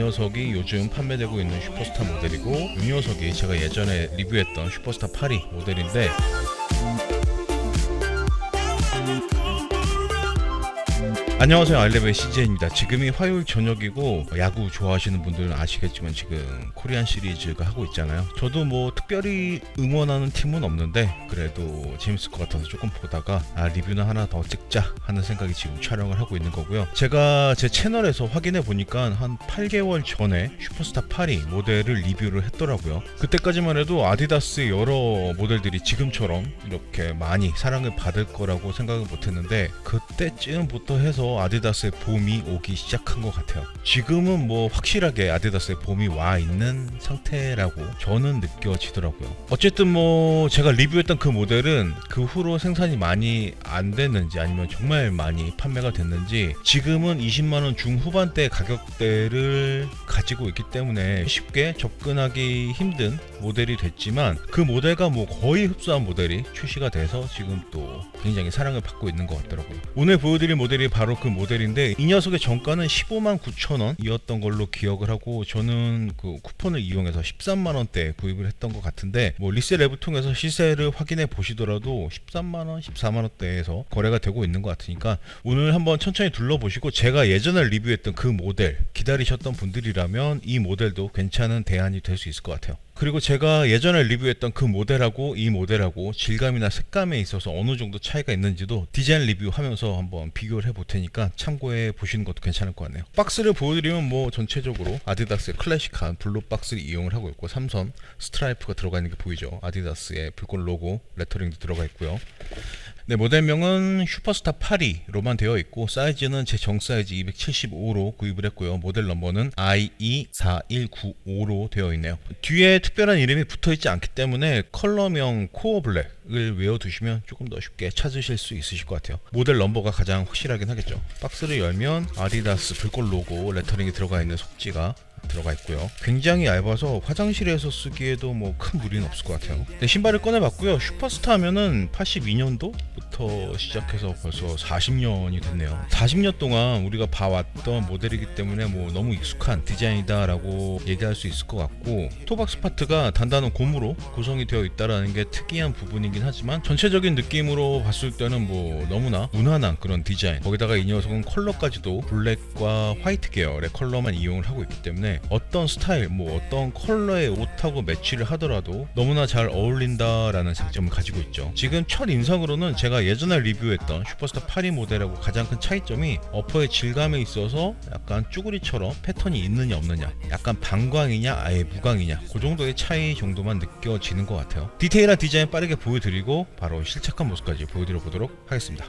녀석이 요즘 판매되고 있는 슈퍼스타 모델이고 이 녀석이 제가 예전에 리뷰했던 슈퍼스타 8이 모델인데 안녕하세요 알레베 CJ입니다. 지금이 화요일 저녁이고 야구 좋아하시는 분들은 아시겠지만 지금 코리안 시리즈가 하고 있잖아요. 저도 뭐 특별히 응원하는 팀은 없는데 그래도 재밌을 것 같아서 조금 보다가 아 리뷰는 하나 더 찍자 하는 생각이 지금 촬영을 하고 있는 거고요. 제가 제 채널에서 확인해 보니까 한 8개월 전에 슈퍼스타 8이 모델을 리뷰를 했더라고요. 그때까지만 해도 아디다스의 여러 모델들이 지금처럼 이렇게 많이 사랑을 받을 거라고 생각을 못했는데 그때쯤부터 해서 아디다스의 봄이 오기 시작한 것 같아요. 지금은 뭐 확실하게 아디다스의 봄이 와 있는 상태라고 저는 느껴지더라고요. 어쨌든 뭐 제가 리뷰했던 그 모델은 그 후로 생산이 많이 안 됐는지 아니면 정말 많이 판매가 됐는지 지금은 20만 원 중후반대 가격대를 가지고 있기 때문에 쉽게 접근하기 힘든 모델이 됐지만 그 모델과 뭐 거의 흡사한 모델이 출시가 돼서 지금 또 굉장히 사랑을 받고 있는 것 같더라고요. 오늘 보여드릴 모델이 바로 그 모델인데 이 녀석의 정가는 15만 9천 원이었던 걸로 기억을 하고 저는 그 쿠폰을 이용해서 13만 원대 구입을 했던 것 같은데 뭐 리셀 앱을 통해서 시세를 확인해 보시더라도 13만 원, 14만 원대에서 거래가 되고 있는 것 같으니까 오늘 한번 천천히 둘러보시고 제가 예전에 리뷰했던 그 모델 기다리셨던 분들이라면 이 모델도 괜찮은 대안이 될 수 있을 것 같아요. 그리고 제가 예전에 리뷰했던 그 모델하고 이 모델하고 질감이나 색감에 있어서 어느 정도 차이가 있는지도 디자인 리뷰하면서 한번 비교를 해볼 테니까 참고해 보시는 것도 괜찮을 것 같네요. 박스를 보여드리면 뭐 전체적으로 아디다스의 클래식한 블루 박스를 이용을 하고 있고 삼선 스트라이프가 들어가 있는 게 보이죠. 아디다스의 불꽃 로고 레터링도 들어가 있고요. 네, 모델명은 슈퍼스타 8이로만 되어 있고 사이즈는 제 정 사이즈 275로 구입을 했고요. 모델 넘버는 IE4195로 되어 있네요. 뒤에 특별한 이름이 붙어 있지 않기 때문에 컬러명 코어 블랙을 외워 두시면 조금 더 쉽게 찾으실 수 있으실 것 같아요. 모델 넘버가 가장 확실하긴 하겠죠. 박스를 열면 아디다스 불꽃 로고 레터링이 들어가 있는 속지가 들어가 있고요. 굉장히 얇아서 화장실에서 쓰기에도 뭐 큰 무리는 없을 것 같아요. 네, 신발을 꺼내봤고요. 슈퍼스타 하면은 82년도부터 시작해서 벌써 40년이 됐네요. 40년 동안 우리가 봐왔던 모델이기 때문에 뭐 너무 익숙한 디자인이다라고 얘기할 수 있을 것 같고 토박 스 파트가 단단한 고무로 구성이 되어 있다라는 게 특이한 부분이긴 하지만 전체적인 느낌으로 봤을 때는 뭐 너무나 무난한 그런 디자인 거기다가 이 녀석은 컬러까지도 블랙과 화이트 계열의 컬러만 이용을 하고 있기 때문에 어떤 스타일 뭐 어떤 컬러의 옷하고 매치를 하더라도 너무나 잘 어울린다라는 장점을 가지고 있죠. 지금 첫 인상으로는 제가 예전에 리뷰했던 슈퍼스타 8이 모델하고 가장 큰 차이점이 어퍼의 질감에 있어서 약간 쭈구리처럼 패턴이 있느냐 없느냐 약간 방광이냐 아예 무광이냐 그 정도의 차이 정도만 느껴지는 것 같아요. 디테일한 디자인 빠르게 보여드리고 바로 실착한 모습까지 보여드려 보도록 하겠습니다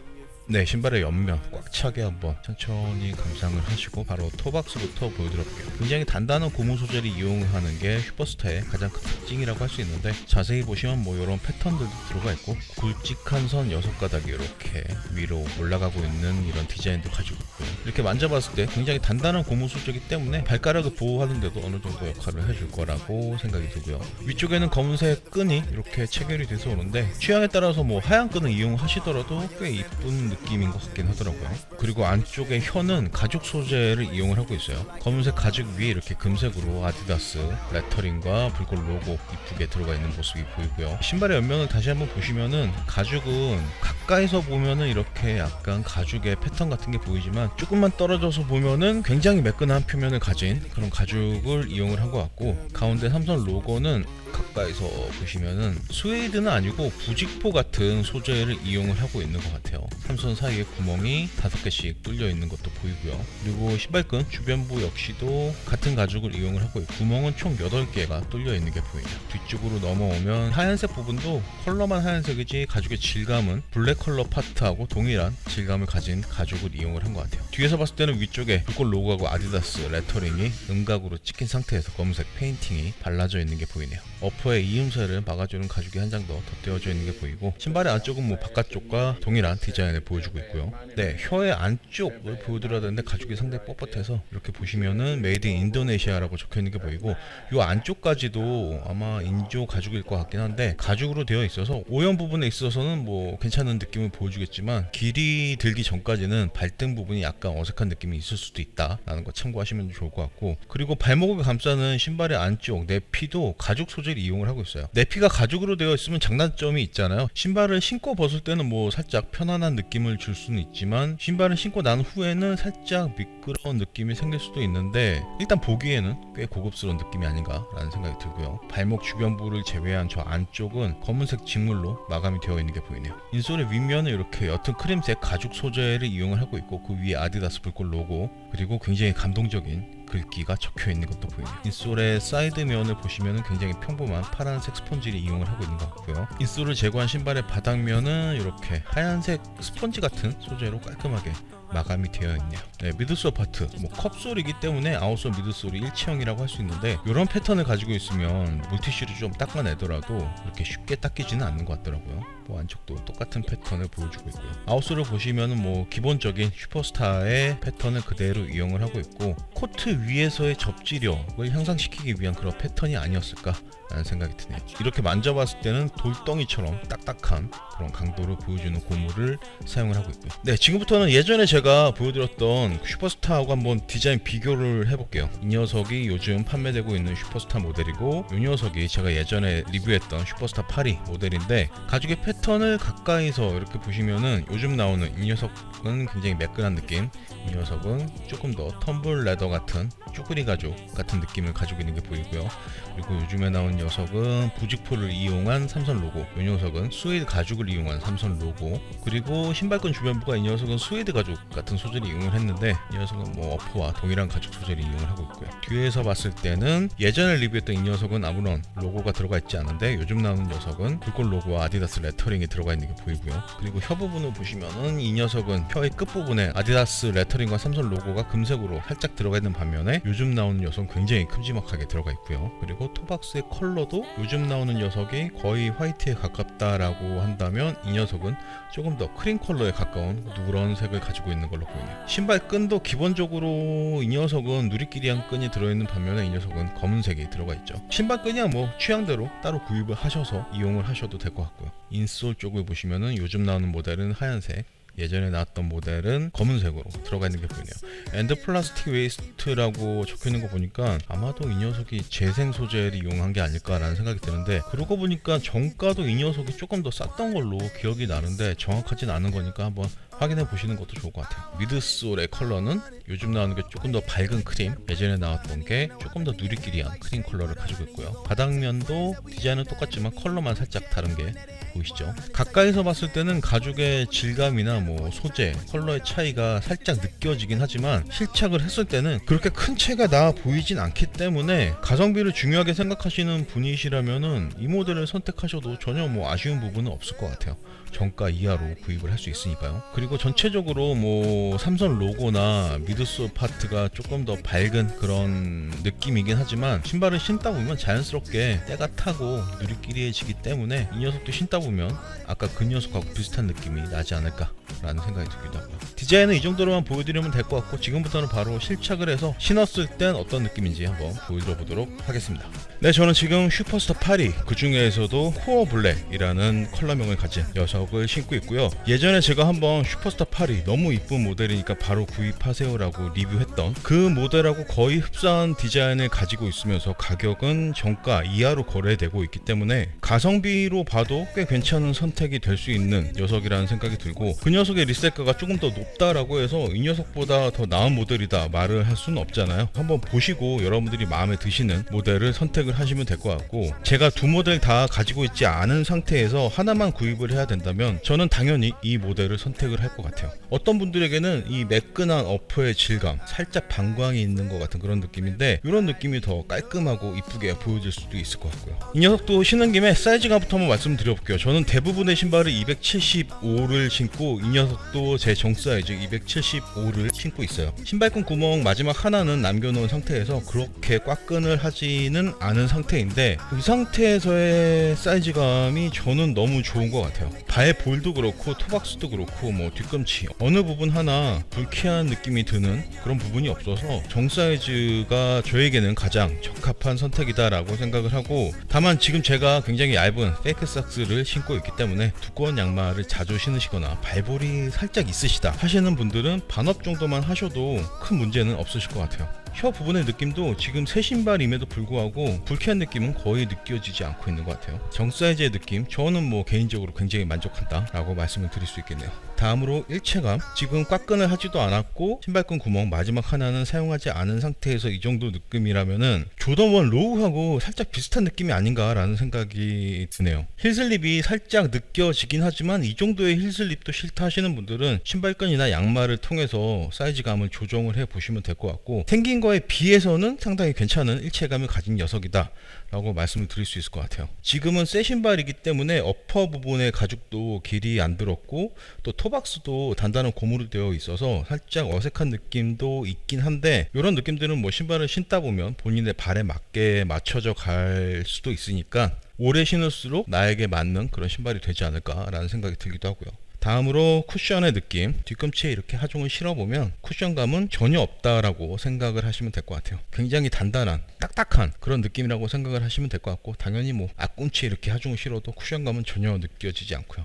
네, 신발의 옆면 꽉 차게 한번 천천히 감상을 하시고 바로 토박스부터 보여드려 볼게요. 굉장히 단단한 고무 소재를 이용하는 게 슈퍼스타의 가장 큰 특징이라고 할 수 있는데 자세히 보시면 뭐 이런 패턴들도 들어가 있고 굵직한 선 6가닥이 이렇게 위로 올라가고 있는 이런 디자인도 가지고 있고요. 이렇게 만져봤을 때 굉장히 단단한 고무 소재이기 때문에 발가락을 보호하는데도 어느 정도 역할을 해줄 거라고 생각이 들고요. 위쪽에는 검은색 끈이 이렇게 체결이 돼서 오는데 취향에 따라서 뭐 하얀 끈을 이용하시더라도 꽤 이쁜 느낌인 것 같긴 하더라고요. 그리고 안쪽에 혀는 가죽 소재를 이용을 하고 있어요. 검은색 가죽 위에 이렇게 금색으로 아디다스 레터링과 불꽃 로고 이쁘게 들어가 있는 모습이 보이고요. 신발의 옆면을 다시 한번 보시면은 가죽은 가까이서 보면은 이렇게 약간 가죽의 패턴 같은 게 보이지만 조금만 떨어져서 보면은 굉장히 매끈한 표면을 가진 그런 가죽을 이용을 한 것 같고 가운데 삼선 로고는 가까이서 보시면은 스웨이드는 아니고 부직포 같은 소재를 이용을 하고 있는 것 같아요. 삼선 사이에 구멍이 다섯 개씩 뚫려 있는 것도 보이고요. 그리고 신발끈 주변부 역시도 같은 가죽을 이용을 하고 구멍은 총 8개가 뚫려 있는 게 보이네요. 뒤쪽으로 넘어오면 하얀색 부분도 컬러만 하얀색이지 가죽의 질감은 블랙 컬러 파트하고 동일한 질감을 가진 가죽을 이용을 한 것 같아요. 뒤에서 봤을 때는 위쪽에 불꽃 로고하고 아디다스 레터링이 음각으로 찍힌 상태에서 검은색 페인팅이 발라져 있는 게 보이네요. 어퍼의 이음새를 막아주는 가죽이 한 장 더 덧대어져 있는 게 보이고 신발의 안쪽은 뭐 바깥쪽과 동일한 디자인을 보여주고 있고요. 네, 혀의 안쪽을 보여드려야 되는데 가죽이 상당히 뻣뻣해서 이렇게 보시면은 메이드 인 인도네시아라고 적혀 있는 게 보이고 요 안쪽까지도 아마 인조 가죽일 것 같긴 한데 가죽으로 되어 있어서 오염 부분에 있어서는 뭐 괜찮은 느낌을 보여주겠지만 길이 들기 전까지는 발등 부분이 약간 어색한 느낌이 있을 수도 있다라는 거 참고하시면 좋을 것 같고 그리고 발목을 감싸는 신발의 안쪽 내피도 가죽 소재를 이용을 하고 있어요. 내피가 가죽으로 되어 있으면 장단점이 있잖아요. 신발을 신고 벗을 때는 뭐 살짝 편안한 느낌 을 줄 수는 있지만 신발을 신고 난 후에는 살짝 미끄러운 느낌이 생길 수도 있는데 일단 보기에는 꽤 고급스러운 느낌이 아닌가라는 생각이 들고요. 발목 주변부를 제외한 저 안쪽은 검은색 직물로 마감이 되어 있는 게 보이네요. 인솔의 윗면은 이렇게 옅은 크림색 가죽 소재를 이용을 하고 있고 그 위에 아디다스 불꽃 로고 그리고 굉장히 감동적인 글귀가 적혀 있는 것도 보이네요. 인솔의 사이드면을 보시면 굉장히 평범한 파란색 스펀지를 이용을 하고 있는 것 같고요. 인솔을 제거한 신발의 바닥면은 이렇게 하얀색 스펀지 같은 소재로 깔끔하게 마감이 되어 있네요. 네, 미드솔 파트, 뭐 컵솔이기 때문에 아웃솔 미드솔이 일체형이라고 할 수 있는데 이런 패턴을 가지고 있으면 물티슈를 좀 닦아내더라도 이렇게 쉽게 닦이지는 않는 것 같더라고요. 뭐 안쪽도 똑같은 패턴을 보여주고 있고요. 아웃솔을 보시면은 뭐 기본적인 슈퍼스타의 패턴을 그대로 이용을 하고 있고 코트 위에서의 접지력을 향상시키기 위한 그런 패턴이 아니었을까 라는 생각이 드네요. 이렇게 만져봤을 때는 돌덩이처럼 딱딱한 그런 강도를 보여주는 고무를 사용을 하고 있고요. 네, 지금부터는 예전에 제가 보여드렸던 슈퍼스타하고 한번 디자인 비교를 해볼게요. 이 녀석이 요즘 판매되고 있는 슈퍼스타 모델이고 이 녀석이 제가 예전에 리뷰했던 슈퍼스타 8이 모델인데 가죽의 패턴을 가까이서 이렇게 보시면은 요즘 나오는 이 녀석은 굉장히 매끈한 느낌 이 녀석은 조금 더 텀블 레더 같은 쭈그리 가죽 같은 느낌을 가지고 있는 게 보이고요. 그리고 요즘에 나온 녀석은 부직포를 이용한 삼선 로고 이 녀석은 스웨이드 가죽을 이용한 삼선 로고 그리고 신발끈 주변부가 이 녀석은 스웨이드 가죽 같은 소재를 이용을 했는데 이 녀석은 뭐 어프와 동일한 가죽 소재를 이용을 하고 있고요. 뒤에서 봤을 때는 예전에 리뷰했던 이 녀석은 아무런 로고가 들어가 있지 않은데 요즘 나오는 녀석은 불꽃 로고와 아디다스 레터링이 들어가 있는 게 보이고요. 그리고 혀 부분을 보시면은 이 녀석은 혀의 끝부분에 아디다스 레터링과 삼선 로고가 금색으로 살짝 들어가 있는 반면에 요즘 나오는 녀석은 굉장히 큼지막하게 들어가 있고요. 그리고 토박스의 컬러 도 요즘 나오는 녀석이 거의 화이트에 가깝다라고 한다면 이 녀석은 조금 더 크림 컬러에 가까운 누런색을 가지고 있는 걸로 보이네요. 신발 끈도 기본적으로 이 녀석은 누리끼리한 끈이 들어있는 반면에 이 녀석은 검은색이 들어가 있죠. 신발 끈이야 뭐 취향대로 따로 구입을 하셔서 이용을 하셔도 될 것 같고요. 인솔 쪽을 보시면은 요즘 나오는 모델은 하얀색 예전에 나왔던 모델은 검은색으로 들어가 있는 게 보이네요. 엔드 플라스틱 웨이스트라고 적혀 있는 거 보니까 아마도 이 녀석이 재생 소재를 이용한 게 아닐까라는 생각이 드는데 그러고 보니까 정가도 이 녀석이 조금 더 쌌던 걸로 기억이 나는데 정확하진 않은 거니까 한번 확인해 보시는 것도 좋을 것 같아요. 미드솔의 컬러는 요즘 나오는 게 조금 더 밝은 크림, 예전에 나왔던 게 조금 더 누리끼리한 크림 컬러를 가지고 있고요. 바닥면도 디자인은 똑같지만 컬러만 살짝 다른 게 보이시죠? 가까이서 봤을 때는 가죽의 질감이나 뭐 소재, 컬러의 차이가 살짝 느껴지긴 하지만 실착을 했을 때는 그렇게 큰 차이가 나 보이진 않기 때문에 가성비를 중요하게 생각하시는 분이시라면은 이 모델을 선택하셔도 전혀 뭐 아쉬운 부분은 없을 것 같아요. 정가 이하로 구입을 할 수 있으니까요. 그리고 전체적으로 뭐 삼선 로고나 미드솔 파트가 조금 더 밝은 그런 느낌이긴 하지만 신발을 신다 보면 자연스럽게 때가 타고 누리끼리해지기 때문에 이 녀석도 신다 보면 아까 그 녀석하고 비슷한 느낌이 나지 않을까 라는 생각이 들기도 하고요. 디자인은 이 정도로만 보여드리면 될 것 같고 지금부터는 바로 실착을 해서 신었을 땐 어떤 느낌인지 한번 보여드려 보도록 하겠습니다. 네, 저는 지금 슈퍼스타 8이 그 중에서도 코어 블랙이라는 컬러명을 가진 녀석을 신고 있고요. 예전에 제가 한번 슈퍼스타 8이 너무 이쁜 모델이니까 바로 구입하세요 라고 리뷰했던 그 모델하고 거의 흡사한 디자인을 가지고 있으면서 가격은 정가 이하로 거래되고 있기 때문에 가성비로 봐도 꽤 괜찮은 선택이 될 수 있는 녀석이라는 생각이 들고 그녀 석의 리셀가가 조금 더 높다라고 해서 이 녀석보다 더 나은 모델이다 말을 할 수는 없잖아요. 한번 보시고 여러분들이 마음에 드시는 모델을 선택을 하시면 될 것 같고 제가 두 모델 다 가지고 있지 않은 상태에서 하나만 구입을 해야 된다면 저는 당연히 이 모델을 선택을 할 것 같아요. 어떤 분들에게는 이 매끈한 어퍼의 질감, 살짝 방광이 있는 것 같은 그런 느낌인데 이런 느낌이 더 깔끔하고 이쁘게 보여질 수도 있을 것 같고요. 이 녀석도 신은 김에 사이즈감부터 한번 말씀드려볼게요. 저는 대부분의 신발을 275를 신고 이 녀석도 제정 사이즈 275를 신고 있어요. 신발끈 구멍 마지막 하나는 남겨놓은 상태에서 그렇게 꽉끈을 하지는 않은 상태인데 이 상태에서의 사이즈감이 저는 너무 좋은 것 같아요. 발 볼도 그렇고 토박스도 그렇고 뭐 뒤꿈치 어느 부분 하나 불쾌한 느낌이 드는 그런 부분이 없어서 정 사이즈가 저에게는 가장 적합한 선택이다라고 생각을 하고 다만 지금 제가 굉장히 얇은 페이크 삭스를 신고 있기 때문에 두꺼운 양말을 자주 신으시거나 발볼 이 살짝 있으시다 하시는 분들은 반업 정도만 하셔도 큰 문제는 없으실 것 같아요. 혀 부분의 느낌도 지금 새 신발임에도 불구하고 불쾌한 느낌은 거의 느껴지지 않고 있는 것 같아요. 정 사이즈의 느낌, 저는 뭐 개인적으로 굉장히 만족한다 라고 말씀을 드릴 수 있겠네요. 다음으로 일체감, 지금 꽉끈을 하지도 않았고 신발끈 구멍 마지막 하나는 사용하지 않은 상태에서 이 정도 느낌이라면은 조던 원 로우하고 살짝 비슷한 느낌이 아닌가라는 생각이 드네요. 힐슬립이 살짝 느껴지긴 하지만 이 정도의 힐슬립도 싫다 하시는 분들은 신발끈이나 양말을 통해서 사이즈감을 조정을 해 보시면 될 것 같고 생긴 거에 비해서는 상당히 괜찮은 일체감을 가진 녀석이다 라고 말씀을 드릴 수 있을 것 같아요 지금은 새 신발이기 때문에 어퍼 부분의 가죽도 길이 안 들었고 또 토박스도 단단한 고무로 되어 있어서 살짝 어색한 느낌도 있긴 한데 이런 느낌들은 뭐 신발을 신다 보면 본인의 발에 맞게 맞춰져 갈 수도 있으니까 오래 신을수록 나에게 맞는 그런 신발이 되지 않을까라는 생각이 들기도 하고요. 다음으로 쿠션의 느낌. 뒤꿈치에 이렇게 하중을 실어보면 쿠션감은 전혀 없다라고 생각을 하시면 될 것 같아요. 굉장히 단단한 딱딱한 그런 느낌이라고 생각을 하시면 될 것 같고 당연히 뭐 앞꿈치에 이렇게 하중을 실어도 쿠션감은 전혀 느껴지지 않고요.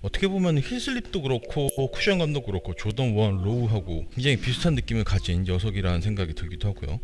어떻게 보면 힐슬립도 그렇고 쿠션감도 그렇고 조던 원 로우하고 굉장히 비슷한 느낌을 가진 녀석이라는 생각이 들기도 하고요.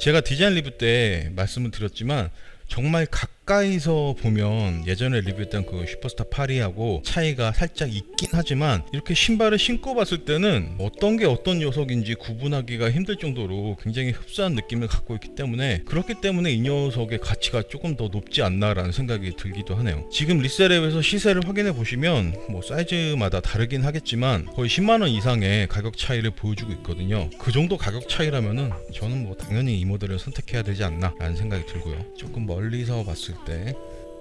제가 디자인 리뷰 때 말씀을 드렸지만 정말 가까이서 보면 예전에 리뷰했던 그 슈퍼스타 파리하고 차이가 살짝 있긴 하지만 이렇게 신발을 신고 봤을 때는 어떤 게 어떤 녀석인지 구분하기가 힘들 정도로 굉장히 흡사한 느낌을 갖고 있기 때문에 그렇기 때문에 이 녀석의 가치가 조금 더 높지 않나라는 생각이 들기도 하네요. 지금 리셀앱에서 시세를 확인해 보시면 뭐 사이즈마다 다르긴 하겠지만 거의 10만 원 이상의 가격 차이를 보여주고 있거든요. 그 정도 가격 차이라면은 저는 뭐 당연히 이 모델을 선택해야 되지 않나라는 생각이 들고요. 조금 멀리서 봤을 때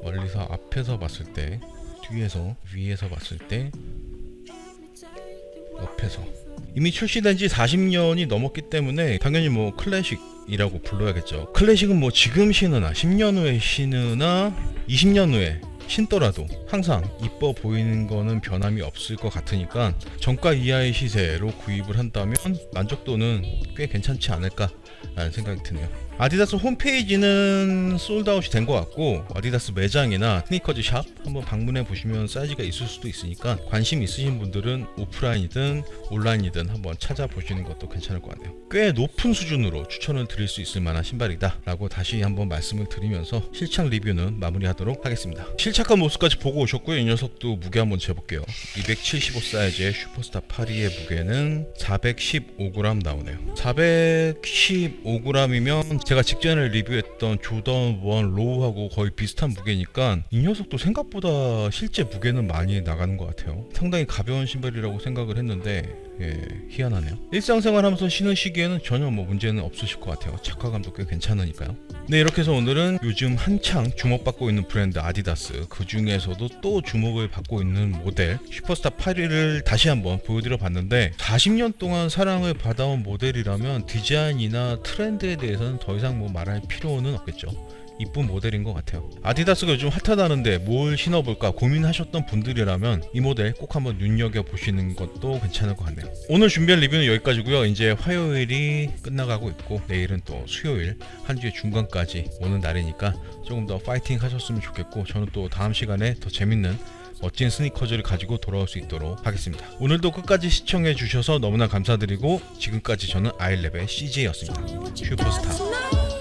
멀리서 앞에서 봤을 때 뒤에서 위에서 봤을 때 옆에서 이미 출시된 지 40년이 넘었기 때문에 당연히 뭐 클래식이라고 불러야겠죠. 클래식은 뭐 지금 신으나 10년 후에 신으나 20년 후에 신더라도 항상 이뻐 보이는 거는 변함이 없을 것 같으니까 정가 이하의 시세로 구입을 한다면 만족도는 꽤 괜찮지 않을까라는 생각이 드네요. 아디다스 홈페이지는 솔드아웃이 된 것 같고 아디다스 매장이나 스니커즈 샵 한번 방문해 보시면 사이즈가 있을 수도 있으니까 관심 있으신 분들은 오프라인이든 온라인이든 한번 찾아보시는 것도 괜찮을 것 같네요. 꽤 높은 수준으로 추천을 드릴 수 있을 만한 신발이다 라고 다시 한번 말씀을 드리면서 실착 리뷰는 마무리하도록 하겠습니다. 실착한 모습까지 보고 오셨고요. 이 녀석도 무게 한번 재볼게요. 275 사이즈의 슈퍼스타 파리의 무게는 415g 나오네요. 415g이면 제가 직전에 리뷰했던 조던 1 로우하고 거의 비슷한 무게니까 이 녀석도 생각보다 실제 무게는 많이 나가는 것 같아요. 상당히 가벼운 신발이라고 생각을 했는데 예, 희한하네요. 일상생활 하면서 신으시기에는 전혀 뭐 문제는 없으실 것 같아요. 착화감도 꽤 괜찮으니까요. 네, 이렇게 해서 오늘은 요즘 한창 주목받고 있는 브랜드 아디다스 그 중에서도 또 주목을 받고 있는 모델 슈퍼스타 8위를 다시 한번 보여드려 봤는데 40년 동안 사랑을 받아온 모델이라면 디자인이나 트렌드에 대해서는 더 이상 뭐 말할 필요는 없겠죠. 이쁜 모델인 것 같아요. 아디다스가 요즘 핫하다는데 뭘 신어볼까 고민하셨던 분들이라면 이 모델 꼭 한번 눈여겨 보시는 것도 괜찮을 것 같네요. 오늘 준비한 리뷰는 여기까지고요. 이제 화요일이 끝나가고 있고 내일은 또 수요일 한 주의 중간까지 오는 날이니까 조금 더 파이팅 하셨으면 좋겠고 저는 또 다음 시간에 더 재밌는 멋진 스니커즈를 가지고 돌아올 수 있도록 하겠습니다. 오늘도 끝까지 시청해 주셔서 너무나 감사드리고 지금까지 저는 아일랩의 CJ였습니다. 슈퍼스타.